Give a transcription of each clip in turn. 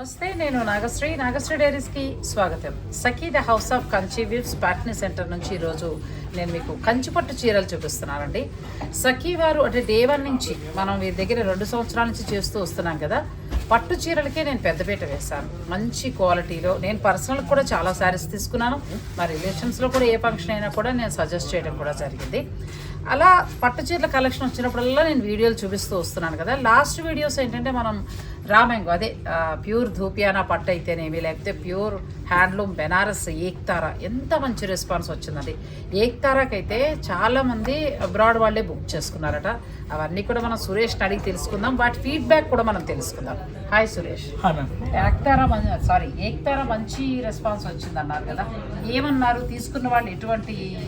నమస్తే నేను నాగశ్రీ. నాగశ్రీ డైరీస్కి స్వాగతం. Sakhi the house of Kanchi weaves Patny centre నుంచి ఈరోజు నేను మీకు కంచి పట్టు చీరలు చూపిస్తున్నానండి. సఖీ వారు అంటే డే వన్ నుంచి మనం వీరి దగ్గర రెండు సంవత్సరాల నుంచి చేస్తూ వస్తున్నాం కదా పట్టు చీరలకే నేను పెద్దపీట వేశాను. మంచి క్వాలిటీలో నేను పర్సనల్ కూడా చాలా శారీస్ తీసుకున్నాను. మా రిలేషన్స్లో కూడా ఏ ఫంక్షన్ అయినా కూడా నేను సజెస్ట్ చేయడం కూడా జరిగింది. అలా పట్టు చీరల కలెక్షన్ వచ్చినప్పుడల్లా నేను వీడియోలు చూపిస్తూ వస్తున్నాను కదా. లాస్ట్ వీడియోస్ ఏంటంటే మనం రామ్యాంగో అదే ఆ, ప్యూర్ ధూపియానా పట్టు అయితేనేమి లేకపోతే ప్యూర్ హ్యాండ్లూమ్ బెనారస్ ఏక్తారా ఎంత మంచి రెస్పాన్స్ వచ్చిందండి. ఏక్తారాకి అయితే చాలామంది అబ్రాడ్ వాళ్ళే బుక్ చేసుకున్నారట. అవన్నీ కూడా మనం సురేష్ని అడిగి తెలుసుకుందాం. వాటి ఫీడ్బ్యాక్ కూడా మనం తెలుసుకుందాం. హాయ్ సురేష్. ఏక్తారా సారీ ఏక్తారా మంచి రెస్పాన్స్ వచ్చింది అన్నారు కదా. ఏమన్నారు? తీసుకున్న వాళ్ళు ఎటువంటి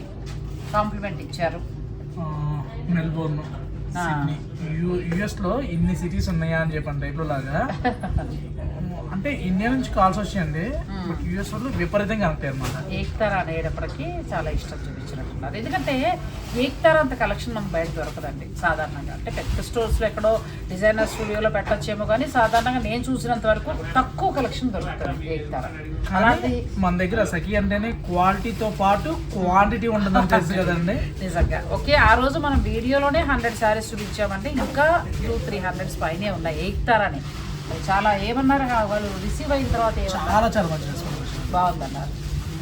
కాంప్లిమెంట్ ఇచ్చారు? మెల్బోర్న్. యుఎస్లో ఇన్ని సిటీస్ ఉన్నాయా అని చెప్పండి టైప్లో లాగా. అంటే ఇండియా నుంచి కాల్స్ వచ్చాయండి. బట్ యుఎస్ వాళ్ళు విపరీతంగా కనెక్ట్ అనమాట ఏక్తారా అనేటప్పటికీ చాలా ఇష్టం చూపించినట్టున్నారు. ఎందుకంటే ఏక్తారా అంత కలెక్షన్ మనకు బయట దొరకదండి సాధారణంగా. అంటే పెద్ద స్టోర్స్లో ఎక్కడో డిజైనర్ స్టూడియోలో పెట్టొచ్చేమో కానీ సాధారణంగా నేను చూసినంత వరకు తక్కువ కలెక్షన్ దొరుకుతుంది ఏక్తారా. అలాంటి మన దగ్గర సఖీ అంటేనే క్వాలిటీతో పాటు క్వాంటిటీ ఉంటుందని తెలుసు కదండి. నిజంగా. ఓకే ఆ రోజు మనం వీడియోలోనే హండ్రెడ్ శారీస్ చూపించామంటే ఇంకా టూ త్రీ హండ్రెడ్స్ పైనే ఉన్నాయి ఏక్తారాని అది చాలా ఏమన్నారు? వాళ్ళు రిసీవ్ అయిన తర్వాత చాలా చాలా బాగుందన్నారు.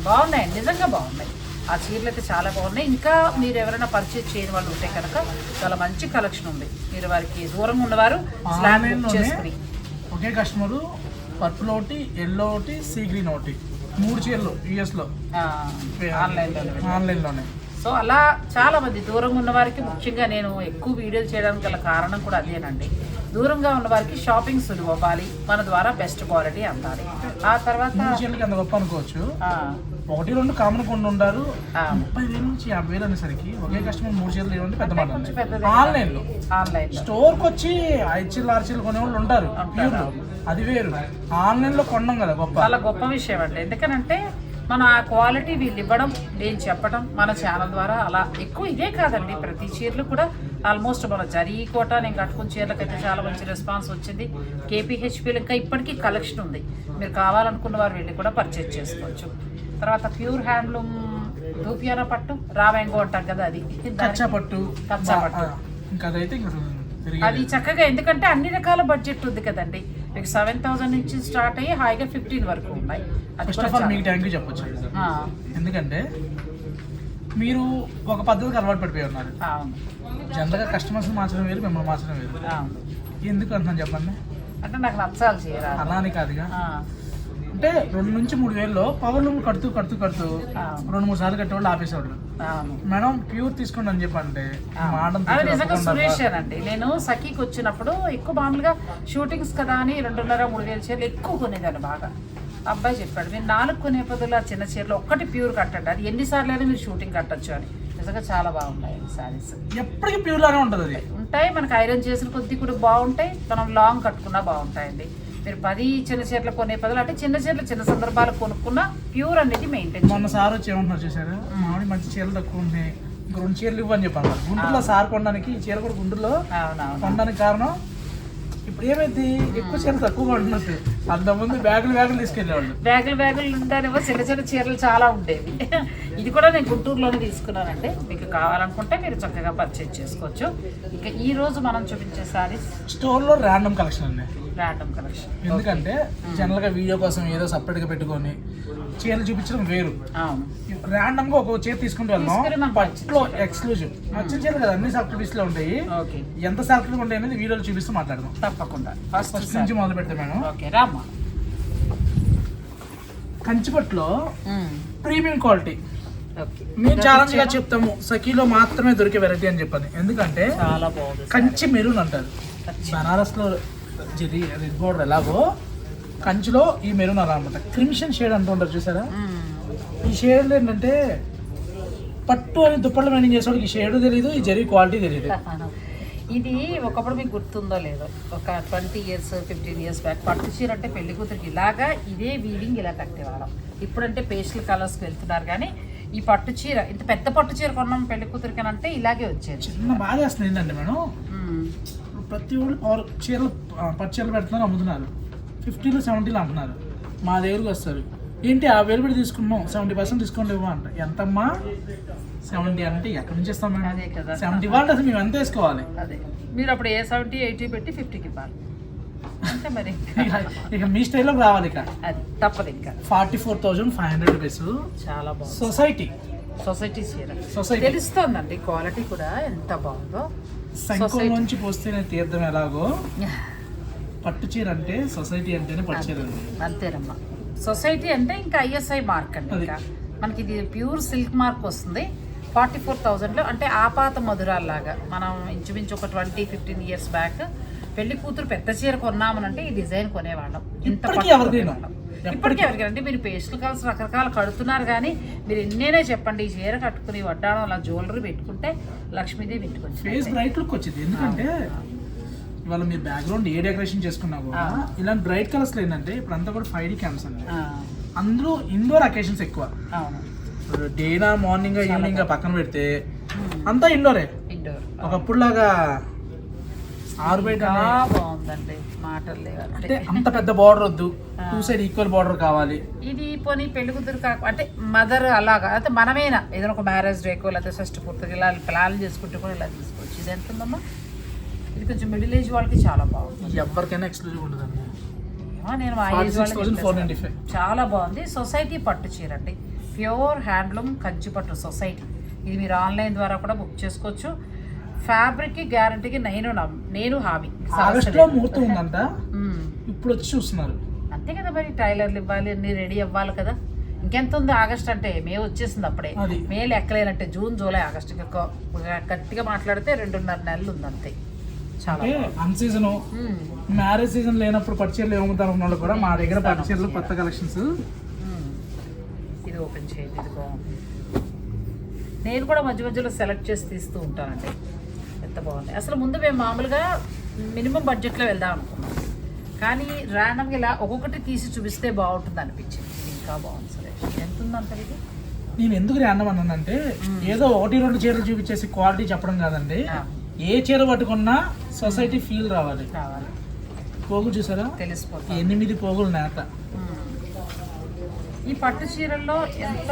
బాగున్నాయండి నిజంగా బాగున్నాయి. ఆ చీరలు అయితే చాలా బాగున్నాయి. ఇంకా మీరు ఎవరైనా పర్చేజ్ చేయని వాళ్ళు ఉంటే కనుక చాలా మంచి కలెక్షన్ ఉంది. మీరు వారికి దూరంగా ఉన్నవారు ఆన్లైన్లోనే చేసుకుని. ఒకే కస్టమరు పర్పుల్ ఒకటి ఎల్లో ఒకటి సీ గ్రీన్ ఒకటి. మూడు చీరలు యుఎస్లో. ఆ, ఆన్లైన్లో ఆన్లైన్లోనే. సో అలా చాలా మంది దూరంగా ఉన్న వారికి ముఖ్యంగా నేను ఎక్కువ వీడియోలు చేయడానికి గల కారణం కూడా అదేనండి. దూరంగా ఉన్న వారికి షాపింగ్ సులువు అవ్వాలి. మన ద్వారా బెస్ట్ క్వాలిటీ అందాలి. ఆ తర్వాత అంత గొప్ప అనుకోవచ్చు. ఒకటి రెండు కామన్ కొన్ని ఉండారు. ముప్పై వేల నుంచి యాభై వేలు అనేసరికి ఒకే కస్టమర్ మూడు చీరలు ఇవ్వండి పెద్ద మాట. ఆన్లైన్లో ఆన్లైన్లో. స్టోర్కి వచ్చి ఐదు చీరలు ఆరు చీరలు కొనే వాళ్ళు ఉంటారు అది వేరు. ఆన్లైన్లో కొన్నాం కదా గొప్ప. చాలా గొప్ప విషయం అండి. ఎందుకనంటే మన ఆ క్వాలిటీ వీళ్ళు ఇవ్వడం నేను చెప్పడం మన ఛానల్ ద్వారా అలా ఎక్కువ ఇదే కాదండి. ప్రతి చీరలు కూడా ఆల్మోస్ట్ మన జరీ కోట నేను కట్టుకున్న చీరలకైతే చాలా మంచి రెస్పాన్స్ వచ్చింది. కేపీహెచ్పీలు ఇంకా ఇప్పటికీ కలెక్షన్ ఉంది. మీరు కావాలనుకున్న వారు వెళ్ళి కూడా పర్చేజ్ చేసుకోవచ్చు. తర్వాత ప్యూర్ హ్యాండ్లూమ్ దూపియానా పట్టు రావెంగో అంటాం కదా అది. కచ్చా పట్టు కచ్చా పట్టు. ఆ, ఇంకా అదైతే ఇంకా తిరిగి అది చక్కగా ఎందుకంటే అన్ని రకాల బడ్జెట్ ఉంది కదండి. మీకు సెవెన్ థౌసండ్ నుంచి స్టార్ట్ అయ్యి హాయిగా ఫిఫ్టీన్ వరకు ఉన్నాయి. అది ఫస్ట్ ఆఫ్ ఆల్ మీకు థ్యాంక్ యూ చెప్పొచ్చు. ఎందుకంటే మీరు ఒక పద్ధతికి అలవాటు పడిపోయి ఉన్నారు. అవును. జనరల్గా కస్టమర్స్ మార్చడం వేరు మిమ్మల్ని మార్చడం వేరు. ఎందుకు అంటున్నాను చెప్పండి? అంటే నాకు నచ్చాలి చీర. అలా అని కాదుగా? అంటే రెండు నుంచి మూడు వేల్లో పవర్ లూమ్ కడుతూ కడుతూ కడుతూ రెండు మూడు సార్లు కట్టేవాళ్ళు ఆపేసేవాళ్ళు. మేడం ప్యూర్ తీసుకోండి అని చెప్పంటే నిజంగా సురేష్ అండి. నేను సఖీకి వచ్చినప్పుడు ఎక్కువ మామూలుగా షూటింగ్స్ కదా అని రెండున్నర మూడు వేల చీరలు ఎక్కువ కొనేదాన్ని బాగా. అబ్బాయి చెప్పాడు మీరు నాలుగు కొనే బదులు ఆ చిన్న చీరలు ఒక్కటి ప్యూర్ కట్టండి. అది ఎన్నిసార్లు అయినా మీరు షూటింగ్ కట్టొచ్చు అని. నిజంగా చాలా బాగున్నాయి శారీస్ ఎప్పటికీ ప్యూర్ లానే ఉంటుంది అది. ఉంటాయి మనకి ఐరన్ చేసిన కొద్ది కూడా బాగుంటాయి మనం లాంగ్ కట్టుకున్నా బాగుంటాయండి. మీరు పది చిన్న చీరలు కొనే బదులు అంటే చిన్న చీరలు చిన్న సందర్భాలు కొనుక్కున్నా ప్యూర్ అనేది మెయింటైన్ మొన్న సార్ వచ్చి ఏమంటున్నారు చూసారు మామిడి మంచి చీరలు తక్కువ ఉన్నాయి రెండు చీరలు ఇవ్వని చెప్పాను గుంటూరులో సార్ కొనడానికి ఈ చీర కూడా గుంటూరులో అవునవును. కొనడానికి కారణం ఇప్పుడు ఏమైంది ఎక్కువ చీరలు తక్కువ కొంటున్నట్టు అంతకుముందు బ్యాగులు బ్యాగులు తీసుకెళ్ళేవాళ్ళు. బ్యాగులు బ్యాగులు ఉండేనేమో చిన్న చిన్న చీరలు చాలా ఉండేవి. ఇది కూడా నేను గుంటూరులోనే తీసుకున్నానండి. మీకు కావాలనుకుంటే మీరు చక్కగా పర్చేజ్ చేసుకోవచ్చు. ఇంకా ఈ రోజు మనం చూపించే సారీస్ స్టోర్లో ర్యాండమ్ కలెక్షన్ అండి. ర్యాండమ్ కలెక్షన్ ఎందుకంటే జనరల్గా వీడియో కోసం ఏదో సపరేట్గా పెట్టుకొని చీరలు చూపించడం వేరు. ర్యాండమ్గా ఒక చీర తీసుకుంటూ వెళ్దాం. మనం పట్లో ఎక్స్క్లూజివ్ నచ్చిన చీర కదా అన్ని సెలెక్ట్ పీస్లో ఉంటాయి. ఓకే ఎంత సెలెక్ట్ ఉంటాయి అనేది వీడియోలో చూపిస్తూ మాట్లాడదాం. తప్పకుండా. ఫస్ట్ ఫస్ట్ నుంచి మొదలు పెడతాం మేడం. ఓకే రామ్మా. కంచిపట్లో ప్రీమియం క్వాలిటీ ఓకే మేము ఛాలెంజ్గా చెప్తాము సఖీలో మాత్రమే దొరికే వెరైటీ అని చెప్పని ఎందుకంటే చాలా బాగుంది కంచి మెరూన్ అంటారు. బనారస్లో జరి రెడ్ బోర్డర్ ఎలాగో. కంచిలో ఈ మెరూన్ అలా అనమాట క్రిమిషన్ షేడ్ అంటూ ఉంటారు చూసారా. ఈ షేడ్లు ఏంటంటే పట్టు అని దుప్పట్లు మెయింటైన్ చేసేవాడికి ఈ షేడ్ తెలియదు ఈ జరి క్వాలిటీ తెలియదు ఇది ఒకప్పుడు మీకు గుర్తుందో లేదో ఒక twenty years fifteen years back పట్టు చీర అంటే పెళ్ళి కూతురికి ఇలాగా ఇదే వీవింగ్ ఇలా కట్టేవాళ్ళం. ఇప్పుడంటే పేస్టల్ కలర్స్కి వెళ్తున్నారు కానీ ఈ పట్టు చీర ఇంత పెద్ద పట్టు చీర కొన్నాం పెళ్ళి కూతురికి అని అంటే ఇలాగే వచ్చేది. చిన్న బాధ వేస్తుంది ఏంటంటే మేడం. ప్రతి ఒళ్ళు పవర్ చీరలు ఆ, పట్టు చీరలు పెడుతున్నారు అమ్ముతున్నారు. ఫిఫ్టీలో సెవెంటీలో అంటున్నారు మా దగ్గరకు వస్తారు. ఏంటి ఆ వేలు పెట్టి తీసుకున్నాం సెవెంటీ పర్సెంట్ డిస్కౌంట్ ఇవ్వ అంట. ఎంతమ్మా? సెవెంటీ అంటే ఎక్కడి నుంచి ఇస్తాం కదా. సెవెంటీ వాళ్ళు అసలు మేము ఎంత వేసుకోవాలి? అదే. మీరు అప్పుడు ఏ సెవెంటీ ఎయిటీ పెట్టి ఫిఫ్టీకి ఇవ్వాలి. అంతే మరి. ఇక మీ స్టైల్లోకి రావాలి ఇక. అది తప్పదు ఇంకా. Forty four thousand five hundred rupees చాలా బాగుంది. సొసైటీ సొసైటీ చీర. సొసైటీ తెలుస్తోందండి క్వాలిటీ కూడా ఎంత బాగుందో. సంఖ్య Society. నుంచి పోస్తేనే తీర్థం ఎలాగో. పట్టు చీర అంటే సొసైటీ అంటేనే పట్టు చీర అంతేనమ్మా. సొసైటీ అంటే ఇంకా ఐఎస్ఐ మార్క్ అండి. ఇంకా. మనకి ఇది ప్యూర్ సిల్క్ మార్క్ వస్తుంది. ఫార్టీ ఫోర్ థౌజండ్లో అంటే ఆపాత మధురాల్లాగా. మనం ఇంచుమించు ఒక ట్వంటీ ఫిఫ్టీన్ ఇయర్స్ బ్యాక్ పెళ్ళి కూతురు పెద్ద చీర కొన్నామనంటే ఈ డిజైన్ కొనేవాళ్ళం. ఇంత ఇప్పటికీ ఎవరికైనా మీరు పేస్టల్ కలర్స్ రకరకాలు కడుతున్నారు కానీ మీరు ఎన్నేనే చెప్పండి ఈ చీర కట్టుకుని వడ్డాణం అలా జ్యువెలరీ పెట్టుకుంటే లక్ష్మీదేవి పెట్టుకుంటే ఫేస్ బ్రైట్ లుక్ వచ్చింది. ఎందుకంటే ఇవాళ మీ బ్యాక్గ్రౌండ్ ఏ డెకరేషన్ చేసుకున్నా కూడా. ఇలాంటి బ్రైట్ కలర్స్ ఏంటంటే ఇప్పుడు అంతా కూడా ఫైవ్ డీ క్యామ్స్ అండి. అందులో ఇండోర్ అకేషన్స్ ఎక్కువ. డేనా మార్నింగ్ ఈవినింగ్ పక్కన పెడితే అంతా ఇండోరే ఇండోర్ ఒకప్పుడు లాగా ఆరు బయట బాగుందండి మాటలు అంటే అంత పెద్ద బార్డర్ వద్దు. టూ సైడ్ ఈక్వల్ బార్డర్ కావాలి. ఇది పోనీ పెళ్ళి కూతురు కాక అంటే మదర్ అలాగా అయితే మనమేనా? ఏదైనా ఒక మ్యారేజ్ డేకో లేకపోతే షష్టి పూర్తిగా ఇలా ప్లాన్ చేసుకుంటే కూడా ఇలా తీసుకోవచ్చు. ఇది ఎంత ఉందమ్మా ఇది కొంచెం మిడిల్ ఏజ్ వాళ్ళకి చాలా బాగుంది ఎవరికైనా ఎక్స్క్లూజివ్ ఉండదండి ఏమో నేను మా ఏజ్ వాళ్ళకి 46,495. చెప్పేస్తాను. చాలా బాగుంది. సొసైటీ పట్టు చీర అండి. ప్యూర్ హ్యాండ్లూమ్ కంచి పట్టు సొసైటీ ఇది మీరు ఆన్లైన్ ద్వారా కూడా బుక్ చేసుకోవచ్చు. ఫ్యాబ్రిక్కి గ్యారంటీకి నేను నేను హామీ. ఆగస్ట్లో ముహూర్తం ఉందంట. ఇప్పుడు వచ్చి చూస్తున్నారు. అంతే కదా మరి టైలర్లు ఇవ్వాలి అన్ని రెడీ అవ్వాలి కదా. ఇంకెంత ఉంది ఆగస్ట్ అంటే మే వచ్చేసింది అప్పుడే. మే లెక్కలేనంటే జూన్ జూలై ఆగస్ట్ గట్టిగా మాట్లాడితే రెండున్నర నెలలు ఉంది అంతే చాలా అన్ సీజన్. మ్యారేజ్ సీజన్ లేనప్పుడు పట్టు చీరలు ఏమవుతారు ఉన్న కూడా మా దగ్గర పట్టు చీరలు కొత్త కలెక్షన్స్. ఇది ఓపెన్ చేయండి ఇది బాగుంది. నేను కూడా మధ్య మధ్యలో సెలెక్ట్ చేసి తీస్తూ ఉంటానండి. ఎంత బాగుంది. అసలు ముందు మేము మామూలుగా మినిమం బడ్జెట్లో వెళ్దాం అనుకున్నాం. కానీ ర్యాండమ్గా ఇలా ఒక్కొక్కటి తీసి చూపిస్తే బాగుంటుంది అనిపించింది. ఇంకా బాగుంది సరే ఎంత ఉందంట ఇది? నేను ఎందుకు ర్యాండమ్ అన్నానంటే ఏదో ఒకటి రెండు చీరలు చూపించేసి క్వాలిటీ చెప్పడం కాదండి. ఏ చీర పట్టుకున్నా సొసైటీ ఫీల్ రావాలి. రావాలి. పోగులు చూసారా? తెలిసిపోతుంది. ఎనిమిది పోగులు నేత. ఈ పట్టు చీరల్లో ఎంత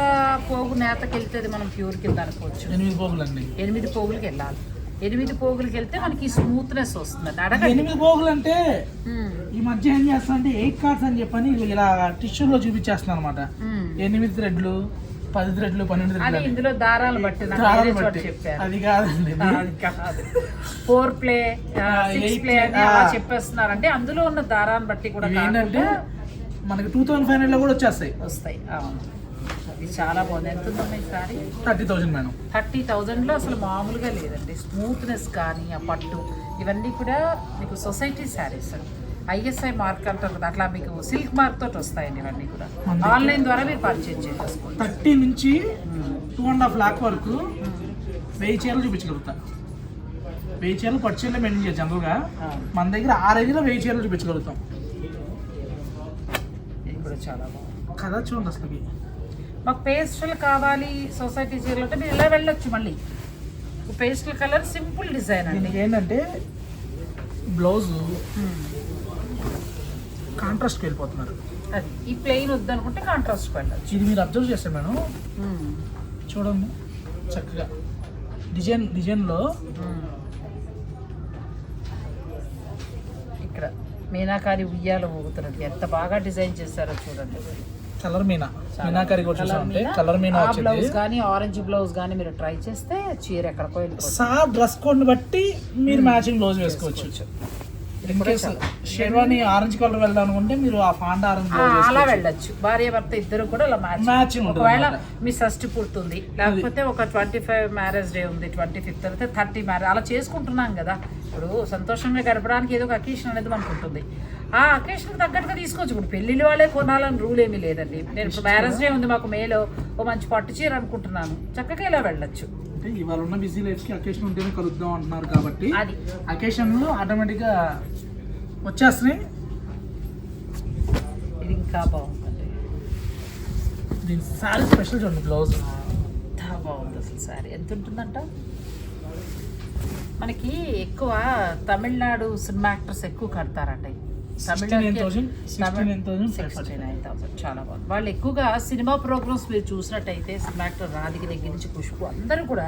పోగు నేతకి వెళ్తే మనం ప్యూర్ కింద అనుకోవచ్చు. ఎనిమిది పోగులు అండి ఎనిమిది పోగులకి వెళ్ళాలి. ఎనిమిది పోగులకి వెళ్తే మనకి స్మూత్నెస్ వస్తుందండి. అడగండి. ఎనిమిది పోగులు అంటే ఈ మధ్య ఏం చేస్తా అంటే ఎయిట్ కార్డ్స్ అని చెప్పని ఇలా టిష్యూలో చూపించేస్తున్నాను అనమాట. ఎనిమిది థ్రెడ్లు పది థ్రెడ్లు పన్నెండు థ్రెడ్లు ఇందులో దారాలు బట్టి దారాలు బట్టి. చెప్పారు. అది కాదండి. Four ply six eight ply అని అలా. చెప్పేస్తున్నారు. అంటే అందులో ఉన్న దారాన్ని బట్టి కూడా ఏంటంటే మనకి టూ థౌసండ్ ఫైవ్ హండ్రెడ్లో కూడా వచ్చేస్తాయి. వస్తాయి. అవును. ఇది చాలా బాగుంది. ఎంత ఈ sari thirty thousand madam. Thirty థౌజండ్లో అసలు మామూలుగా లేదండి. స్మూత్నెస్ కానీ ఆ పట్టు ఇవన్నీ కూడా మీకు సొసైటీ శారీస్ ఐఎస్ఐ మార్క్ అంటారు కదా అట్లా మీకు సిల్క్ మార్క్ తోటి వస్తాయండి ఇవన్నీ కూడా. ఆన్లైన్ ద్వారా మీరు పర్చేజ్ చేసుకోవచ్చు. థర్టీ నుంచి టూ అండ్ హాఫ్ లాక్ వరకు వెయ్యి చీరలు చూపించగలుగుతా. వెయ్యి చీరలు పట్టు చీరలు మెయింటైన్ చేయొచ్చు జనరల్గా. మన దగ్గర ఆరేజీలో వెయ్యి చీరలు చూపించగలుగుతాం. ఇది కూడా చాలా బాగుంది. కదా చూడండి అసలు మాకు పేస్టల్ కావాలి సొసైటీ చీరలు అంటే మీరు ఇలా వెళ్ళొచ్చు మళ్ళీ. పేస్టల్ కలర్ సింపుల్ డిజైన్ అండి. ఏంటంటే బ్లౌజ్ కాంట్రాస్ట్కి వెళ్ళిపోతున్నారు. అది. ఈ ప్లెయిన్ వద్దనుకుంటే కాంట్రాస్ట్ వెళ్ళొచ్చు. ఇది మీరు అబ్జర్వ్ చేస్తే మేడం చూడండి చక్కగా. డిజైన్ డిజైన్లో ఇక్కడ మీనాకారి ఉయ్యాల ఊగుతున్నది. ఎంత బాగా డిజైన్ చేశారో చూడండి. కలర్ మీనా? మీనాకరి కూడా చూసామంటే కలర్ మీనా వచ్చింది. బ్లౌజ్ కానీ ఆరెంజ్ బ్లౌజ్ కానీ మీరు ట్రై చేస్తే చీర ఎక్కడికో సా డ్రెస్ కోడ్ బట్టి మీరు మ్యాచింగ్ బ్లౌజ్ వేసుకోవచ్చు. షేర్వాణి ఆరెంజ్ కలర్ వెళ్దాం అనుకుంటే మీరు ఆ ఫాండా ఆరెంజ్ అలా వెళ్ళొచ్చు. భార్య భర్త ఇద్దరు కూడా అలా మ్యాచ్ ఒకవేళ. మీ షష్టి పుడుతుంది లేకపోతే ఒక ట్వంటీ ఫైవ్ మ్యారేజ్ డే ఉంది ట్వంటీ ఫిఫ్త్ అయితే థర్టీ మ్యారేజ్ అలా చేసుకుంటున్నాం కదా. ఇప్పుడు సంతోషంగా గడపడానికి ఏదో ఒక అకేషన్ అనేది మనకు ఉంటుంది. ఆ అకేషన్ తగ్గట్టుగా తీసుకోవచ్చు. ఇప్పుడు పెళ్ళిళ్ళు వాళ్ళే కొనాలని రూల్ ఏమీ లేదండి. నేను ఇప్పుడు మ్యారేజ్ డే ఉంది మాకు మేలో ఓ మంచి పట్టు చీర అనుకుంటున్నాను. చక్కగా ఇలా వెళ్ళొచ్చు. అంటే ఇవాళ ఉన్న బిజీ లైఫ్కి అకేషన్ ఉంటేనే కలుద్దాం అంటున్నారు కాబట్టి అకేషన్లు ఆటోమేటిక్గా వచ్చేస్తున్నాయి. ఇది ఇంకా బాగుందండి. దీని సారీ స్పెషల్ చూడండి బ్లౌజ్ ఎంత బాగుంది అసలు సారీ ఎంత ఉంటుందంట? మనకి ఎక్కువ తమిళనాడు సినిమా యాక్టర్స్ ఎక్కువ కడతారండి చాలా బాగుంది. వాళ్ళు ఎక్కువగా సినిమా ప్రోగ్రామ్స్ మీరు చూసినట్టయితే సినిమా యాక్టర్ రాధిక దగ్గర నుంచి ఖుష్బు అందరూ కూడా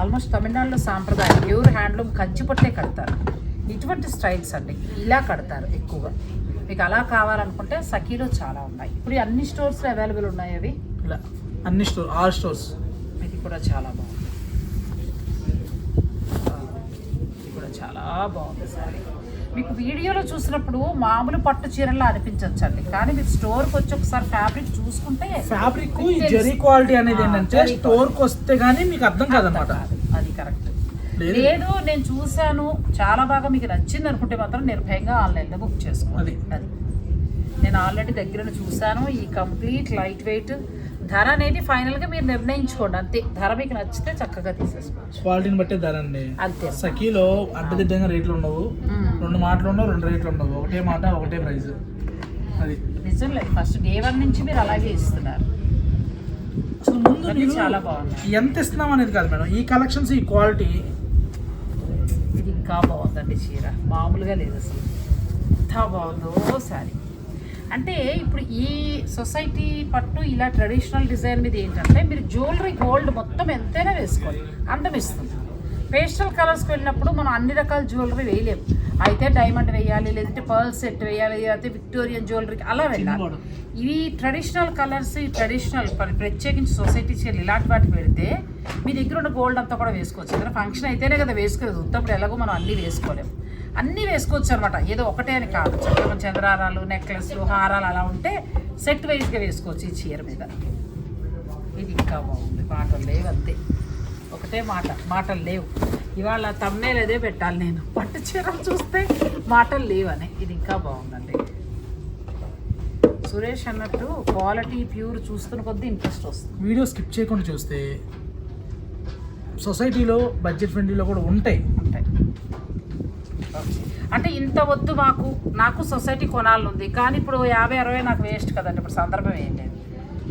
ఆల్మోస్ట్ తమిళనాడులో సాంప్రదాయం ప్యూర్ హ్యాండ్లూమ్ కంచి పట్టే కడతారు. ఇటువంటి స్టైల్స్ అండి. ఇలా కడతారు ఎక్కువగా. మీకు అలా కావాలనుకుంటే సఖీలో చాలా ఉన్నాయి. ఇప్పుడు అన్ని స్టోర్స్లో అవైలబుల్ ఉన్నాయి అవి? ఇలా అన్ని స్టోర్ ఆల్ స్టోర్స్. ఇది కూడా చాలా బాగుంది. ఇది కూడా చాలా బాగుంది సారీ. మీకు వీడియోలో చూసినప్పుడు మామూలు పట్టు చీరలా అనిపించవచ్చు అండి కానీ మీరు స్టోర్కి వచ్చి ఒకసారి ఫ్యాబ్రిక్ చూసుకుంటే ఫ్యాబ్రిక్ జెరీ క్వాలిటీ అనేది ఏంటంటే జరీ స్టోర్కి వస్తే గానీ మీకు అర్థం కాదనమాట. అది కరెక్ట్. లేదు. నేను చూశాను. చాలా బాగా మీకు నచ్చింది అనుకుంటే మాత్రం నిర్భయంగా ఆన్లైన్లో బుక్ చేసుకోవాలి అది. నేను ఆల్రెడీ దగ్గర చూశాను. ఈ కంప్లీట్ లైట్ వెయిట్. ధర అనేది ఫైనల్గా మీరు నిర్ణయించుకోండి. అంతే. ధర మీకు నచ్చితే చక్కగా తీసేసుకోవచ్చు. క్వాలిటీని బట్టే ధర అండి. అంతే. సఖీలో అడ్డదిడ్డంగా రేట్లు ఉండవు. రెండు మాటలు ఉండవు రెండు రేట్లు ఉండవు. ఒకటే మాట ఒకటే ప్రైస్. అది. నిజంలే. ఫస్ట్ డే వన్ నుంచి మీరు అలాగే ఇస్తున్నారు. అసలు ముందు చాలా బాగున్నాయి. ఎంత ఇస్తున్నాం అనేది కాదు మేడం. ఈ కలెక్షన్స్ ఈ క్వాలిటీ. ఇది ఇంకా బాగుందండి చీర. మామూలుగా లేదు అసలు. ఎంత బాగుందో శారీ. అంటే ఇప్పుడు ఈ సొసైటీ పట్టు ఇలా ట్రెడిషనల్ డిజైన్ మీద ఏంటంటే మీరు జ్యువెలరీ గోల్డ్ మొత్తం ఎంతైనా వేసుకోవాలి అందం ఇస్తుంది. పేస్టల్ కలర్స్కి వెళ్ళినప్పుడు మనం అన్ని రకాల జ్యువెలరీ వేయలేము. అయితే డైమండ్ వేయాలి లేదంటే పర్ల్ సెట్ వేయాలి లేదంటే విక్టోరియన్ జ్యువెలరీకి అలా వెళ్ళాలి. ఇవి ట్రెడిషనల్ కలర్స్ ఈ ట్రెడిషనల్ ప్ర- ప్రత్యేకించి సొసైటీ చీరలు ఇలాంటి వాటికి పెడితే మీ దగ్గర ఉన్న గోల్డ్ అంతా కూడా వేసుకోవచ్చు. ఏదైనా ఫంక్షన్ అయితేనే కదా వేసుకోలేదు. ఉత్తప్పుడు ఎలాగో మనం అన్నీ వేసుకోలేము అన్నీ వేసుకోవచ్చు అనమాట ఏదో ఒకటే అని కాదు. చక్కగా చంద్రారాలు నెక్లెస్లు హారాలు అలా ఉంటే సెట్ వైజ్గా వేసుకోవచ్చు ఈ చీర మీద. ఇది ఇంకా బాగుంది. మాటలు లేవు అంతే ఒకటే మాట మాటలు లేవు. ఇవాళ తమ్నేలు అదే పెట్టాలి నేను. పట్టు చీరలు చూస్తే మాటలు లేవని. ఇది ఇంకా బాగుందండి. సురేష్ అన్నట్టు క్వాలిటీ ప్యూర్ చూస్తున్న కొద్దీ ఇంట్రెస్ట్ వస్తుంది. వీడియో స్కిప్ చేయకుండా చూస్తే సొసైటీలో బడ్జెట్ ఫ్రెండ్లీలో కూడా ఉంటాయి. ఉంటాయి. అంటే ఇంత వద్దు మాకు. నాకు సొసైటీ కొనాలనుంది. కానీ ఇప్పుడు యాభై అరవై నాకు వేస్ట్ కదండి. ఇప్పుడు సందర్భం ఏం లేదు.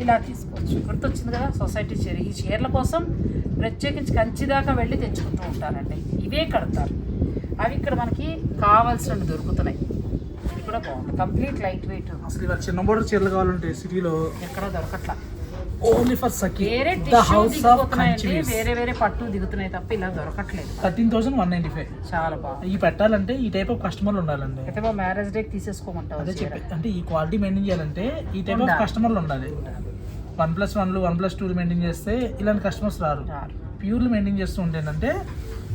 ఇలా తీసుకోవచ్చు. గుర్తొచ్చింది కదా సొసైటీ చీర ఈ చీరల కోసం ప్రత్యేకించి కంచి దాకా వెళ్ళి తెచ్చుకుంటూ ఉంటారండి. ఇవే కడతారు. అవి ఇక్కడ మనకి కావాల్సినవి దొరుకుతున్నాయి. ఇది కూడా బాగుంది. కంప్లీట్ లైట్ వెయిట్ అసలు ఇవాళ చిన్న బోర్డర్ చీరలు కావాలంటే సిటీలో ఎక్కడ దొరకట్లా. ఓన్లీ ఫర్ సఖీ వేరే హౌస్ ఆఫ్ వేరే వేరే పట్టు దిగుతున్నాయి తప్ప ఇలా దొరకట్లేదు. Thirteen thousand one ninety five. చాలా బాగుంది. ఈ పెట్టాలంటే ఈ టైప్ ఆఫ్ కస్టమర్లు ఉండాలండి. అయితే మా మ్యారేజ్ డేకి తీసేసుకోమంటావు అదే. చెప్పి అంటే ఈ క్వాలిటీ మెయింటైన్ చేయాలంటే ఈ టైప్ ఆఫ్. కస్టమర్లు ఉండాలి. వన్ ప్లస్ వన్లు వన్ ప్లస్ టూలు మెయింటైన్ చేస్తే ఇలాంటి కస్టమర్స్ రారు. ప్యూర్లు మెయింటైన్ చేస్తూ ఉంటేనంటే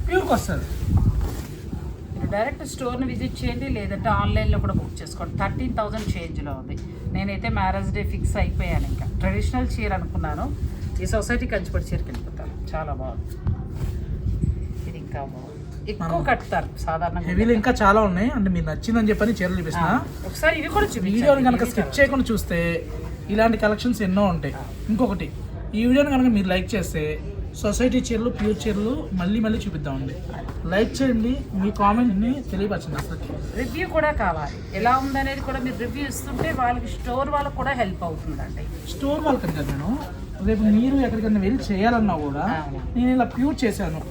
ప్యూర్కి వస్తుంది. డైరెక్ట్ స్టోర్ని విజిట్ చేయండి లేదంటే ఆన్లైన్లో కూడా బుక్ చేసుకోండి. థర్టీన్ థౌజండ్ చేంజ్లో ఉంది. నేనైతే మ్యారేజ్ డే ఫిక్స్ అయిపోయాను ఇంకా. ట్రెడిషనల్ చీర అనుకున్నాను. ఈ సొసైటీ కంచిపడి చీరకి వెళ్ళిపోతాను. చాలా బాగుంది. ఇది ఇంకా బాగుంది. ఎక్కువ కడతారు సాధారణంగా. హెవీలు ఇంకా చాలా ఉన్నాయి. అంటే మీరు నచ్చిందని చెప్పని చీరలు ఆ, చూపిస్తున్నా ఒకసారి ఇవి కూడా వీడియోని కనుక స్కిప్ చేయకుండా చూస్తే ఇలాంటి కలెక్షన్స్ ఎన్నో ఉంటాయి. ఇంకొకటి ఈ వీడియోని కనుక మీరు లైక్ చేస్తే సొసైటీ చీరలు ప్యూర్ చీరలు మళ్ళీ మళ్ళీ చూపిద్దామండి లైక్ చేయండి మీ కామెంట్ని తెలియపరచండి అసలు రివ్యూ కూడా కావాలి. ఎలా ఉందనేది కూడా మీరు రివ్యూ ఇస్తుంటే వాళ్ళకి స్టోర్ వాళ్ళకి కూడా హెల్ప్ అవుతుందండి. స్టోర్ వాళ్ళకి కదా నేను రేపు మీరు ఎక్కడికైనా వెళ్ళి చేయాలన్నా కూడా. నేను ఇలా ప్యూర్ చేశాను.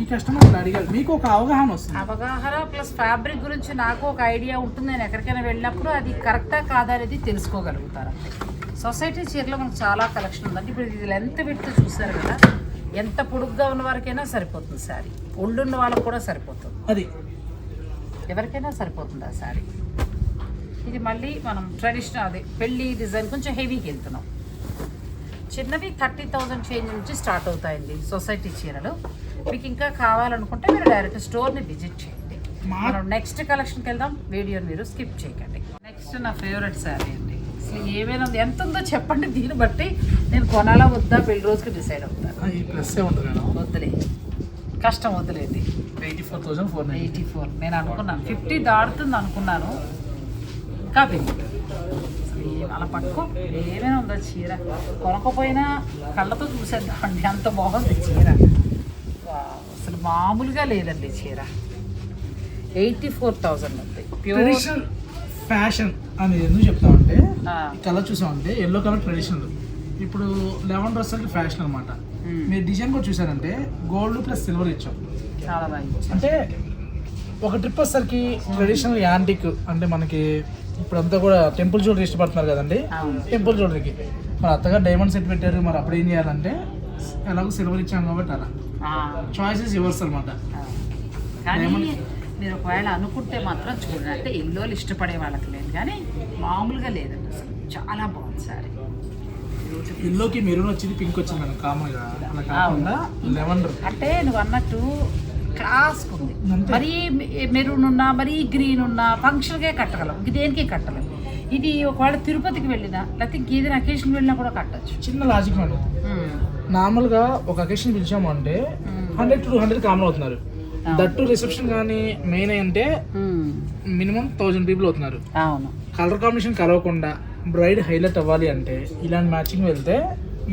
ఈ కస్టమర్ అడిగారు. మీకు ఒక అవగాహన వస్తుంది. అవగాహన ప్లస్ ఫ్యాబ్రిక్ గురించి నాకు ఒక ఐడియా ఉంటుంది. నేను ఎక్కడికైనా వెళ్ళినప్పుడు అది కరెక్టా కాదా అనేది తెలుసుకోగలుగుతారు సొసైటీ చీరలో మనకు చాలా కలెక్షన్ ఉందండి ఇప్పుడు ఇది లెంత్ విడ్త్ చూసారు కదా ఎంత పొడుగ్గా ఉన్న వారికైనా సరిపోతుంది శారీ. ఒళ్ళున్న వాళ్ళకి కూడా సరిపోతుంది. అది. ఎవరికైనా సరిపోతుంది ఆ శారీ. ఇది మళ్ళీ మనం ట్రెడిషనల్ అదే పెళ్ళి డిజైన్ కొంచెం హెవీకి వెళ్తున్నాం. చిన్నవి థర్టీ థౌజండ్ చేంజ్ నుంచి స్టార్ట్ అవుతాయండి సొసైటీ చీరలు. మీకు ఇంకా కావాలనుకుంటే మీరు డైరెక్ట్ స్టోర్ని విజిట్ చేయండి. మనం నెక్స్ట్ కలెక్షన్కి వెళ్దాం వీడియోని మీరు స్కిప్ చేయకండి. నెక్స్ట్ నా ఫేవరెట్ శారీ అండి. అసలు ఏమైనా ఉంది? ఎంత ఉందో చెప్పండి దీన్ని బట్టి నేను కొనాలా వద్దా పెళ్ళి రోజుకి డిసైడ్ అవుతాను. వద్దులే. కష్టం వద్దులేండి. Eighty four thousand four nine eighty four. నేను అనుకున్నాను. ఫిఫ్టీ దాడుతుంది అనుకున్నాను. ఇంకా అలా పట్టుకో. ఏమైనా ఉందా చీర? కొనకపోయినా కళ్ళతో చూసేద్దామండి. అంత బాగుంది చీర. అసలు మామూలుగా లేదండి చీర. ఎయిటీ ఫోర్ థౌజండ్ ఉంది. ప్యూర్ ఫ్యాషన్ అనేది ఎందుకు చెప్తామంటే కలర్ చూసామంటే ఎల్లో కలర్ ట్రెడిషనల్. ఇప్పుడు లెవెన్ డ్రెస్ అంటే ఫ్యాషన్ అనమాట. మీరు డిజైన్ కూడా చూసారంటే గోల్డ్ ప్లస్ సిల్వర్ ఇచ్చాం. చాలా అంటే ఒక ట్రిప్ వచ్చేసరికి ట్రెడిషనల్ యాంటిక్ అంటే మనకి ఇప్పుడంతా కూడా టెంపుల్ జ్యువెలరీ ఇష్టపడుతున్నారు కదండి? టెంపుల్ జ్యువెలరీకి మరి అత్తగా డైమండ్ సెట్ పెట్టారు మరి అప్పుడు ఏం చేయాలంటే ఎలాగో సిల్వర్ ఇచ్చాం కాబట్టి అలా. చాయిసెస్ ఇవ్వర్స్ అనమాట మీరు ఒకవేళ అనుకుంటే మాత్రం చూడండి. అంటే ఎల్లోలు ఇష్టపడే వాళ్ళకి లేదు. కానీ మామూలుగా లేదండి అసలు చాలా బాగుంది సారీ. ఇల్లోకి మెరూన్ వచ్చింది పింక్ వచ్చింది అలా కాకుండా లెవెన్ అంటే నువ్వు అన్నట్టు క్లాస్ ఉంది. మరీ మెరూన్ ఉన్నా మరీ గ్రీన్ ఉన్నా ఫంక్షన్కే కట్టగలం. ఇది దేనికి కట్టలేం. ఇది ఒకవేళ తిరుపతికి వెళ్ళినా లేకపోతే ఇంకేదైనా అకేషన్ వెళ్ళినా కూడా కట్టచ్చు. చిన్న లాజిక్ మేడం నార్మల్గా ఒక అకేషన్ పిలిచాము అంటే హండ్రెడ్ టు హండ్రెడ్ కామన్ అవుతున్నారు. దట్టు రిసెప్షన్ కానీ మెయిన్ అంటే మినిమం థౌజండ్ పీపుల్ అవుతున్నారు. అవును. కలర్ కాంబినేషన్ కలవకుండా బ్రైడ్ హైలైట్ అవ్వాలి అంటే ఇలాంటి మ్యాచింగ్ వెళ్తే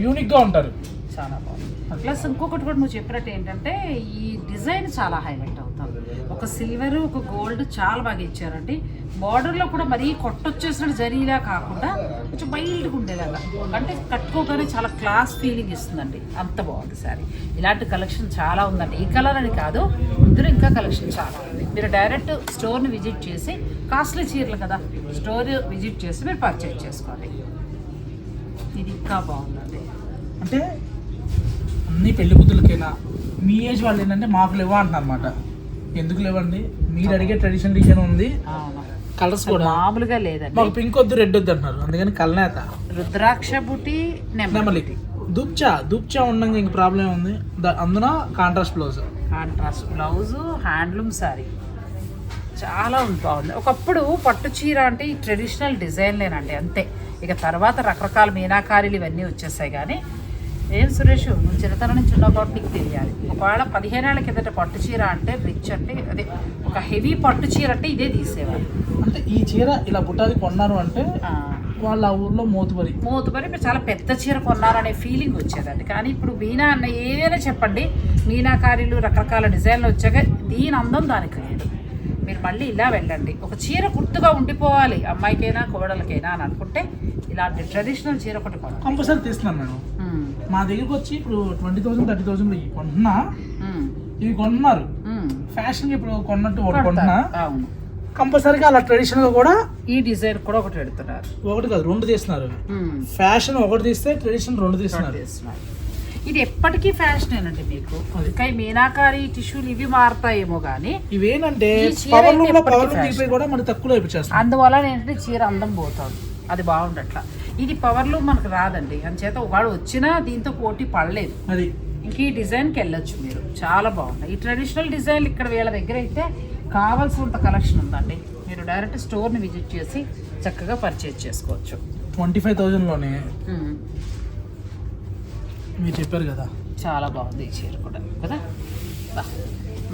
యూనిక్గా ఉంటారు. చాలా బాగుంది. ప్లస్ ఇంకొకటి కూడా నువ్వు చెప్పినట్టు ఏంటంటే ఈ డిజైన్ చాలా హైలైట్ అవుతుంది. ఒక సిల్వర్ ఒక గోల్డ్ చాలా బాగా ఇచ్చారండి. బార్డర్లో కూడా మరీ కొట్టొచ్చేసినట్టు జరీలా కాకుండా కొంచెం మైల్డ్గా ఉండేలాగా. అంటే కట్టుకోగానే చాలా క్లాస్ ఫీలింగ్ ఇస్తుందండి. అంత బాగుంది సారీ ఇలాంటి కలెక్షన్ చాలా ఉందండి. ఈ కలర్ అని కాదు ఇందులో ఇంకా కలెక్షన్ చాలా ఉంది. మీరు డైరెక్ట్ స్టోర్ని విజిట్ చేసి కాస్ట్లీ చీరలు కదా స్టోర్ విజిట్ చేసి మీరు పర్చేజ్ చేసుకోవాలి ఇది ఇంకా బాగుందండి. అంటే అన్ని పెళ్ళి కూతులకైనా మీ ఏజ్ వాళ్ళు ఏంటంటే మాకు లేవా అంటున్నారు అనమాట ఎందుకు లేవండి? మీరు అడిగే ట్రెడిషనల్ డిజైన్ ఉంది. కలర్స్ కూడా. మామూలుగా లేదండి. మాకు పింక్ వద్దు రెడ్ వద్దు అంటున్నారు. అందుకని కల్నేత. రుద్రాక్ష బుటి నెమలి. నెమలికి దుప్చా దుప్చా ఉండగా ఇంక ప్రాబ్లం ఉంది అందున contrast blouse. Contrast blouse handloom sari. చాలా బాగుంది. ఒకప్పుడు పట్టు చీర అంటే ఈ ట్రెడిషనల్ డిజైన్లేనండి అంతే. ఇక తర్వాత రకరకాల మీనాకారీలు ఇవన్నీ వచ్చేసాయి కానీ ఏం సురేష్ నువ్వు చిన్నతనం నుంచి ఉన్నావు కాబట్టి నీకు తెలియాలి. ఒకవేళ పదిహేనేళ్ళ కిందట పట్టు చీర అంటే రిచ్ అంటే అదే ఒక హెవీ పట్టు చీర అంటే ఇదే తీసేవారు అంటే ఈ చీర ఇలా బుట్టాది కొన్నారు అంటే వాళ్ళ ఊర్లో మోతుబరి. మూతుబరి మీరు చాలా పెద్ద చీర కొన్నారనే ఫీలింగ్ వచ్చేదండి. కానీ ఇప్పుడు మీనా అన్న ఏదైనా చెప్పండి మీనాకారీలు రకరకాల డిజైన్లు వచ్చాక దీని అందం దానికి లేదు. మీరు మళ్ళీ ఇలా వెళ్ళండి. ఒక చీర గుర్తుగా ఉండిపోవాలి అమ్మాయికైనా కోడలకైనా అని అనుకుంటే ఇలాంటి ట్రెడిషనల్ చీర ఒకటి కొనండి. కంపల్సరీ తీస్తున్నాను మేడం మా దగ్గరికి వచ్చి ఇప్పుడు ట్వంటీ థౌసండ్ థర్టీ థౌసండ్ ఇవి కొంటున్నా ఇవి కొంటున్నారు. ఫ్యాషన్ ఇప్పుడు కొన్నట్టు ఒకటి కొంటున్నా కంపల్సరీగా అలా ట్రెడిషనల్గా కూడా ఈ డిజైన్ కూడా ఒకటి పెడుతున్నారు. ఒకటి కాదు రెండు తీస్తున్నారు. ఫ్యాషన్ ఒకటి తీస్తే ట్రెడిషన్ రెండు తీస్తున్నారు. చేస్తున్నారు. ఇది ఎప్పటికీ ఫ్యాషనేనండి మీకు. ఇంకా మీనాకారి టిష్యూలు ఇవి మారుతాయేమో కానీ చీర పవర్ లూమ్లో పవర్ లూమ్ కూడా మనకి ఇప్పించేస్తాం అందువల్ల ఏంటంటే చీర అందం పోతుంది. అది బాగుండట్ల. ఇది పవర్లు మనకు రాదండి. అంచేత వాడు వచ్చినా దీంతో పోటీ పడలేదు. అది. ఇంక ఈ డిజైన్కి వెళ్ళొచ్చు మీరు. చాలా బాగుంటాయి ఈ ట్రెడిషనల్ డిజైన్లు ఇక్కడ వీళ్ళ దగ్గర అయితే కావాల్సినంత కలెక్షన్ ఉందండి. మీరు డైరెక్ట్ స్టోర్ని విజిట్ చేసి చక్కగా పర్చేజ్ చేసుకోవచ్చు. ట్వంటీ ఫైవ్ థౌజండ్లోనే మీరు చెప్పారు కదా. చాలా బాగుంది ఈ చీర కూడా కదా?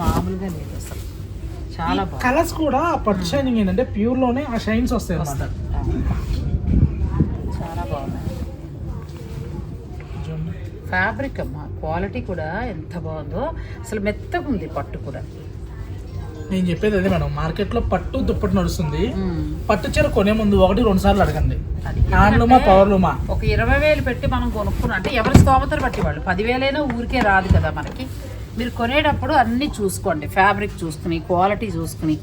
మామూలుగా లేదు అసలు. చాలా కలర్స్ కూడా పట్టు షైనింగ్ ఏంటంటే ప్యూర్లోనే ఆ షైన్స్ వస్తాయి. అన్నమాట చాలా బాగుంది చూడండి. ఫ్యాబ్రిక్ అమ్మా. క్వాలిటీ కూడా ఎంత బాగుందో. అసలు మెత్తగా ఉంది పట్టు కూడా. నేను చెప్పేది అదే మేడం. మార్కెట్లో పట్టు దుప్పటి నడుస్తుంది. పట్టు చీర కొనే ముందు ఒకటి రెండు సార్లు అడగండి. హ్యాండ్లూమా ఎందుకంటే పవర్ లూమా. ఒక ఇరవై వేలు పెట్టి మనం కొనుక్కున్నాం అంటే ఎవరి స్తోమతను బట్టి వాళ్ళు. పదివేలైనా ఊరికే రాదు కదా మనకి. మీరు కొనేటప్పుడు అన్నీ చూసుకోండి. ఫ్యాబ్రిక్ చూసుకుని క్వాలిటీ చూసుకుని.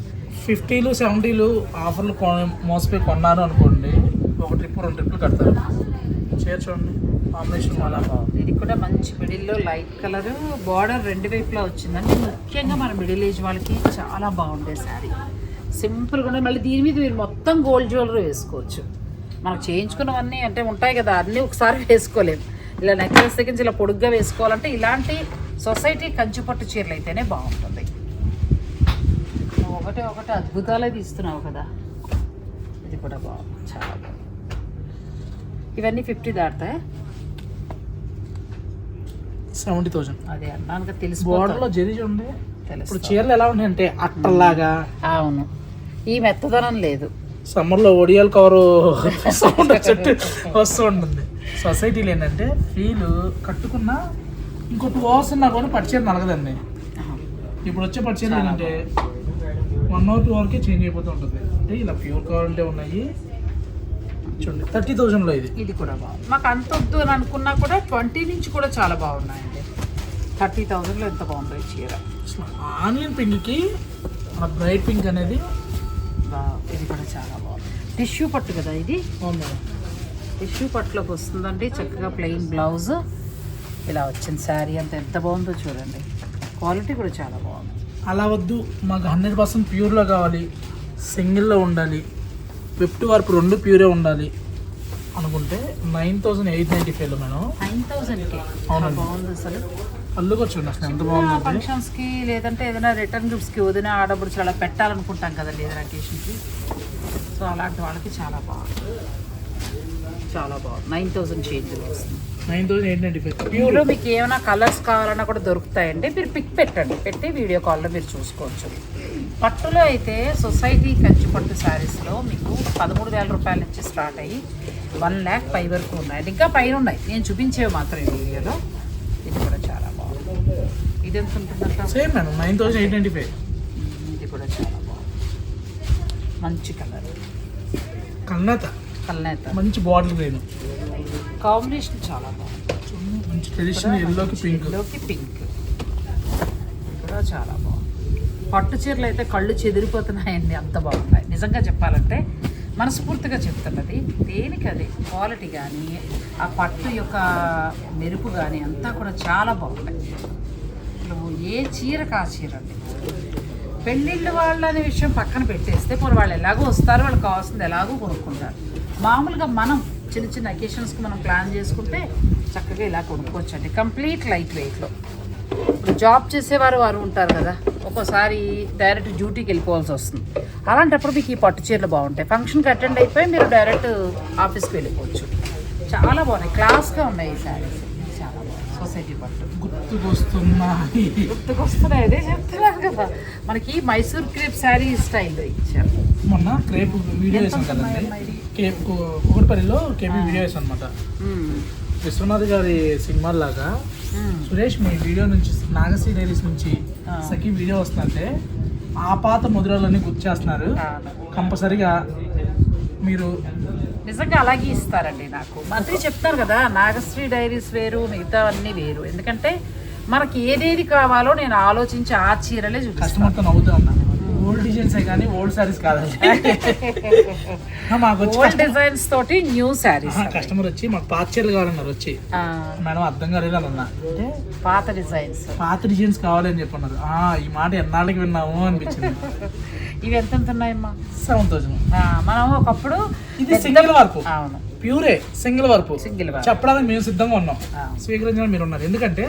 ఫిఫ్టీలు సెవెంటీలు ఆఫర్లు మోసపోయి కొన్నారు అనుకోండి ఒక ట్రిప్ రెండు ట్రిప్లు కడతారు చీర చూడండి. కాంబినేషన్ చాలా బాగుంది. ఇది కూడా మంచి మిడిల్లో లైట్ కలర్ బార్డర్ రెండు వైపులా వచ్చిందండి. ముఖ్యంగా మన మిడిల్ ఏజ్ వాళ్ళకి చాలా బాగుండే శారీ సింపుల్గా ఉండే మళ్ళీ దీని మీద మీరు మొత్తం గోల్డ్ జ్యువెలరీ వేసుకోవచ్చు. మనకు చేయించుకున్నవన్నీ అంటే ఉంటాయి కదా అన్నీ ఒకసారి వేసుకోలేము ఇలా నెక్లెస్ దగ్గర ఇలా పొడుగ్గా వేసుకోవాలంటే ఇలాంటి సొసైటీ కంచిపట్టు చీరలు అయితేనే బాగుంటుంది. ఒకటి ఒకటే ఒకటి అద్భుతాలే తీస్తున్నావు కదా. ఇది కూడా బాగుంది. చాలా బాగుంది. ఇవన్నీ ఫిఫ్టీ దాటుతాయి? సెవెంటీ థౌసండ్ అదే అన్నాను కదా బోర్డర్ తెలిసిపోతుంది లో జరి చూడండి ఇప్పుడు. చీరలు ఎలా ఉన్నాయంటే అట్టలాగా అవును. ఈ మెత్తదనం లేదు. సమ్మర్లో ఒడియాలు కవర్ సౌండ్ వచ్చేట్టు వస్తూ ఉంటుంది. సొసైటీలో ఏంటంటే ఫీల్ కట్టుకున్న ఇంకో టూ అవర్స్ ఉన్నా కూడా పట్టుచీర నలగదండి ఇప్పుడు వచ్చే పట్టుచీర ఏంటంటే వన్ అవర్ టూ అవర్కే చేంజ్ అయిపోతూ ఉంటుంది. అంటే ఇలా ప్యూర్ క్వాలిటీ ఉన్నాయి. చూడండి. థర్టీ థౌజండ్లో ఇది. ఇది కూడా బాగుంది. మాకు అంత వద్దు అని అనుకున్నా కూడా ట్వంటీ నుంచి కూడా చాలా బాగున్నాయండి. థర్టీ థౌజండ్లో ఎంత బాగుందో చీర. ఆనియన్ పింక్కి మన బ్రైట్ పింక్ అనేది ఇది కూడా చాలా బాగుంది. టిష్యూ పట్టు కదా ఇది? టిష్యూ పట్టులోకి వస్తుందండి చక్కగా ప్లెయిన్ బ్లౌజ్. ఇలా వచ్చింది శారీ అంత ఎంత బాగుందో చూడండి. క్వాలిటీ కూడా చాలా బాగుంది. అలా వద్దు మాకు హండ్రెడ్ పర్సెంట్ ప్యూర్లో కావాలి సింగిల్లో ఉండాలి. ఫిఫ్టీ వరకు రెండు ప్యూరే ఉండాలి. అనుకుంటే నైన్ థౌసండ్ ఎయిట్ నైంటీ ఫైవ్లో మేడం. నైన్ థౌసండ్కి అవునండి. బాగుంది అసలు. అల్లుగా చూడండి అసలు ఎంత బాగుందండి ఫంక్షన్స్కి లేదంటే ఏదైనా రిటర్న్ గిఫ్ట్స్కి వదిన ఆడబడుచు అలా పెట్టాలనుకుంటాం కదండి ఏదైనా అకేషన్కి సో అలాంటి వాళ్ళకి చాలా బాగుంది. చాలా బాగుంది. నైన్ థౌసండ్ చేంజ్ వస్తుంది nine thousand eight ninety five pure ఇందులో మీకు ఏమైనా కలర్స్ కావాలన్నా కూడా దొరుకుతాయండి. మీరు పిక్ పెట్టండి. పెట్టి వీడియో కాల్లో మీరు చూసుకోవచ్చు. పట్టులో అయితే సొసైటీ కంచి పట్టు శారీస్లో మీకు పదమూడు వేల రూపాయల నుంచి స్టార్ట్ అయ్యి వన్ ల్యాక్ పై వరకు ఉన్నాయి. ఇంకా పైన ఉన్నాయి. నేను చూపించేవి మాత్రం ఈ వీడియోలో. ఇది కూడా చాలా బాగుంది. ఇది ఎంత ఉంటుందంట? Same madam nine thousand eight ninety five ఇది కూడా చాలా బాగుంది. మంచి కలర్. కన్నత. కల్నేత మంచి బాటిల్ గ్రీన్ కాంబినేషన్ చాలా బాగుంది. మంచి ట్రెడిషనల్ ఎల్లోకి పింక్లోకి పింక్ కూడా చాలా బాగుంది. పట్టు చీరలు అయితే కళ్ళు చెదిరిపోతున్నాయండి అంత బాగున్నాయి. నిజంగా చెప్పాలంటే మనస్ఫూర్తిగా చెప్తున్నది. దేనికి అది? క్వాలిటీ కానీ ఆ పట్టు యొక్క మెరుపు కానీ అంతా కూడా చాలా బాగున్నాయి. అసలు ఏ చీరకు ఆ చీర అండి? పెళ్ళిళ్ళు వాళ్ళు అనే విషయం పక్కన పెట్టేస్తే పోనీ వాళ్ళు ఎలాగో వస్తారు వాళ్ళు కావాల్సింది ఎలాగో కొనుక్కుంటారు. మామూలుగా మనం చిన్న చిన్న అకేషన్స్కి మనం ప్లాన్ చేసుకుంటే చక్కగా ఇలా కొనుక్కోవచ్చు అండి కంప్లీట్ లైట్ వెయిట్లో ఇప్పుడు జాబ్ చేసేవారు వారు ఉంటారు కదా ఒక్కోసారి డైరెక్ట్ డ్యూటీకి వెళ్ళిపోవాల్సి వస్తుంది. అలాంటప్పుడు మీకు ఈ పట్టు చీరలు బాగుంటాయి. ఫంక్షన్కి అటెండ్ అయిపోయి మీరు డైరెక్ట్ ఆఫీస్కి వెళ్ళిపోవచ్చు. చాలా బాగున్నాయి. క్లాస్గా ఉన్నాయి ఈ శారీస్. చాలా బాగుంది సొసైటీ పట్టు. గుర్తుకొస్తున్నాయి. గుర్తుకొస్తున్నాయి. అదే చెప్తున్నాను కదా. మనకి మైసూర్ క్రేప్ శారీ స్టైల్ ఇచ్చారు. మొన్న క్రేప్ వీడియో వేసాం కదండి? కేప్ కూకటిపల్లిలో కేపీ వీడియో వేసాం అనమాట. విశ్వనాథ్ గారి సినిమా లాగా మ్మ్. సురేష్ మీ వీడియో నుంచి నాగశ్రీ డైరీస్ నుంచి. సఖీ వీడియో వస్తుందంటే ఆ పాత ముద్రలన్నీ గుర్తు చేస్తున్నారు. కంపల్సరిగా మీరు నిజంగా అలాగే ఇస్తారండి నాకు మంత్రి చెప్తారు కదా నాగశ్రీ డైరీస్ వేరు మిగతా అన్నీ వేరు ఎందుకంటే మనకి ఏదేది కావాలో నేను ఆలోచించి ఆ చీరలే చూపిస్తాను ఓల్డ్ డిజైన్స్ కానీ ఓల్డ్ సారీస్ కాదండి. మాకు ఓల్డ్ డిజైన్స్ తోటి న్యూ శారీస్ కస్టమర్ వచ్చి మాకు పాత చీరలు కావాలన్నారు వచ్చి. మేడం అర్థం కాలేదు అని అన్నా. పాత డిజైన్స్. పాత డిజైన్స్ కావాలని చెప్పన్నారు. "ఆ, ఈ మాట ఎన్నాళ్ళకి విన్నాము అనిపించింది. ఇవి ఎంత ఉన్నాయమ్మా? సెవెన్ థౌసండ్ మనం ఒకప్పుడు ఇది సింగిల్ వర్క్ అవును. ప్యూరే సింగిల్ వర్క్ సింగిల్ చెప్పడానికి మేము సిద్ధంగా ఉన్నాం. ఆ. స్వీకరించడానికి మీరు ఉన్నారు. ఎందుకంటే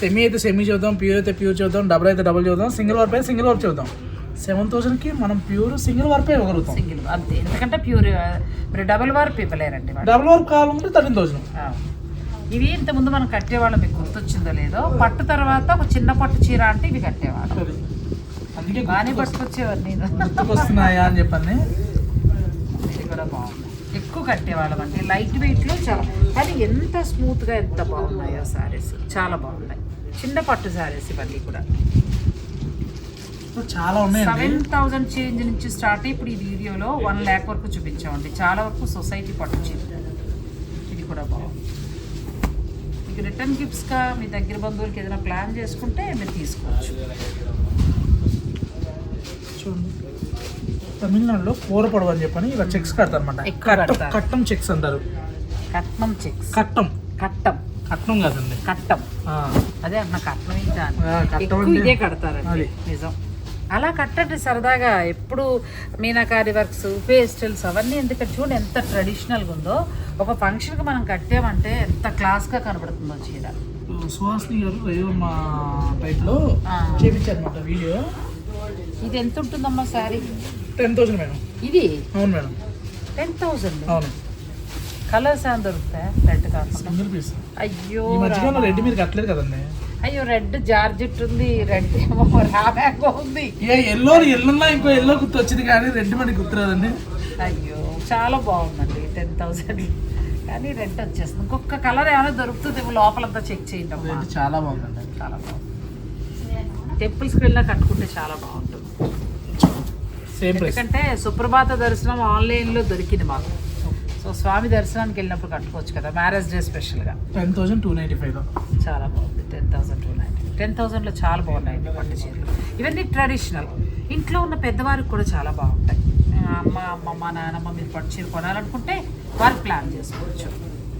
సెమీ అయితే సెమీ చూద్దాం ప్యూర్ అయితే ప్యూర్ చూద్దాం డబుల్ అయితే డబుల్ చూద్దాం సింగిల్ వర్క్ అయితే సింగిల్ వర్క్ చూద్దాం. సెవెన్ థౌసండ్కి మనం ప్యూర్ సింగిల్ వర్క్ ఇవ్వగలుగుతాం. సింగిల్ అంతే. ఎందుకంటే ప్యూర్ మీరు డబుల్ వార్ ఇవ్వలేరండి. డబుల్ వర్క్ కావాలంటే థర్టీన్ థౌసండ్. ఇవి ఇంతకుముందు మనం కట్టేవాళ్ళం మీకు గుర్తొచ్చిందో లేదో. పట్టు తర్వాత ఒక చిన్న పట్టు చీర అంటే ఇవి కట్టేవాళ్ళం. అందుకే బాగానే పట్టుకొచ్చేవారు నేను. గుర్తుకొస్తున్నాయా అని చెప్పని ఇది కూడా బాగుంది. ఎక్కువ కట్టేవాళ్ళం అండి. లైట్ వెయిట్లో చాలా. కానీ ఎంత స్మూత్గా ఎంత బాగున్నాయో శారీస్ చాలా బాగున్నాయి. చిన్న పట్టు శారీస్ ఇవన్నీ కూడా. చాలా ఉన్నాయండి. సెవెన్ థౌజండ్ చేంజ్ నుంచి స్టార్ట్ ఇప్పుడు ఈ వీడియోలో వన్ ల్యాక్ వరకు చూపించామండి. చాలా వరకు సొసైటీ పట్టు చీర. ఇది కూడా బాగుంది. మీకు రిటర్న్ గిఫ్ట్స్గా మీ దగ్గర బంధువులకి ఏదైనా ప్లాన్ చేసుకుంటే మీరు తీసుకోవచ్చు. చూడండి. తమిళనాడులో కూర పొడవు అని చెప్పని ఇలా చెక్స్ కడతారు అనమాట. కట్టం చెక్స్ అంటారు. కట్నం చెక్స్. కట్టం. కట్టం. కట్నం కాదండి. కట్టం. అదే అన్న కట్నం ఇంకా ఇదే కడతారండి. నిజం. అలా కట్టండి సరదాగా. ఎప్పుడు మీనాకారి వర్క్స్ పేస్టల్స్ అవన్నీ ఎందుకంటే చూడండి ఎంత ట్రెడిషనల్గా ఉందో. ఒక ఫంక్షన్కి మనం కట్టామంటే ఎంత క్లాస్గా కనబడుతుందో చీర. సుహాసిని గారు రేవమ్మ టైప్లో ఆ. చేపించారు అనమాట వీడియో. ఇది ఎంత ఉంటుందమ్మా శారీ? Ten thousand madam. ఇది? అవును మేడం. టెన్ థౌజండ్ అవును. కలర్స్ ఏమైనా దొరుకుతాయి? రెడ్ కాకుండా? సింగిల్ పీస్ అయ్యో ఈ మధ్యకాలంలో రామా. రెడ్ మీరు కట్టలేదు కదండి. అయ్యో రెడ్ జార్జెట్ ఉంది రెడ్ ఏమో రామ్యాంగో ఉంది. ఏ ఎల్లో ఎల్లున్నా ఇంకో ఎల్లో గుర్తు వచ్చింది కానీ రెడ్ మనకి గుర్తురాదండి. అయ్యో చాలా బాగుందండి టెన్ థౌసండ్ కానీ రెడ్ వచ్చేస్తుంది. ఇంకొక కలర్ ఏమైనా దొరుకుతుంది లోపలంతా చెక్ రెడ్ చాలా బాగుందండి. చాలా బాగుంది. టెంపుల్స్కి వెళ్ళినా కట్టుకుంటే చాలా బాగుంటుంది. ఎందుకంటే సుప్రభాత దర్శనం ఆన్లైన్లో దొరికింది మాకు. సో స్వామి దర్శనానికి వెళ్ళినప్పుడు కట్టుకోవచ్చు కదా. మ్యారేజ్ డే స్పెషల్గా. టెన్ థౌసండ్ టూ నైంటీ ఫైవ్లో చాలా బాగుంది. Ten thousand two ninety. Ten థౌసండ్లో చాలా బాగున్నాయండి పట్టు చీరలు. ఇవన్నీ ట్రెడిషనల్. ఇంట్లో ఉన్న పెద్దవారికి కూడా చాలా బాగుంటాయి. అమ్మ అమ్మమ్మ నాన్నమ్మ మీరు పట్టు చీర కొనాలనుకుంటే వారు ప్లాన్ చేసుకోవచ్చు.